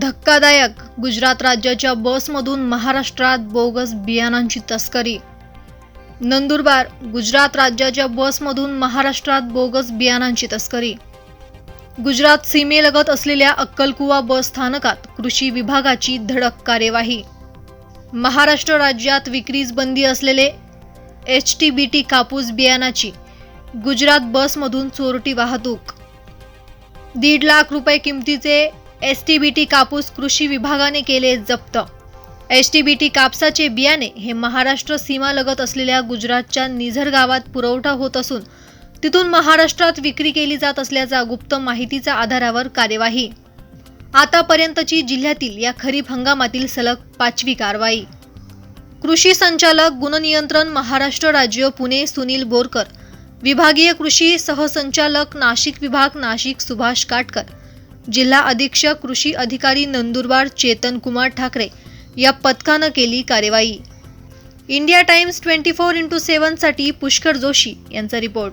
धक्कादायक. गुजरात राज्याच्या बसमधून महाराष्ट्रात बोगस बियाणांची तस्करी. नंदुरबार गुजरात राज्याच्या बसमधून महाराष्ट्रात बोगस बियाणांची तस्करी. गुजरात सीमेलगत असलेल्या अक्कलकुवा बस स्थानकात कृषी विभागाची धडक कार्यवाही. महाराष्ट्र राज्यात विक्रीस बंदी असलेले एच टी बी टी कापूस बियाणाची गुजरात बसमधून चोरटी वाहतूक. दीड लाख रुपये किमतीचे एस टी बी टी कापूस कृषी विभागाने केले जप्त. एस टी बी टी कापसाचे बियाणे हे महाराष्ट्र सीमालगत असलेल्या गुजरातच्या निझर गावात पुरवठा होत असून तिथून महाराष्ट्रात विक्री केली जात असल्याचा गुप्त माहितीच्या आधारावर कार्यवाही. आतापर्यंतची जिल्ह्यातील या खरीप हंगामातील सलग पाचवी कारवाई. कृषी संचालक गुणनियंत्रण महाराष्ट्र राज्य पुणे सुनील बोरकर विभागीय कृषी सहसंचालक नाशिक विभाग नाशिक सुभाष काटकर जिल्हा अधीक्षक कृषी अधिकारी नंदुरबार चेतन कुमार ठाकरे या पथकानं केली कार्यवाही. India Times twenty four into सेव्हनसाठी Pushkar Joshi यांचा रिपोर्ट.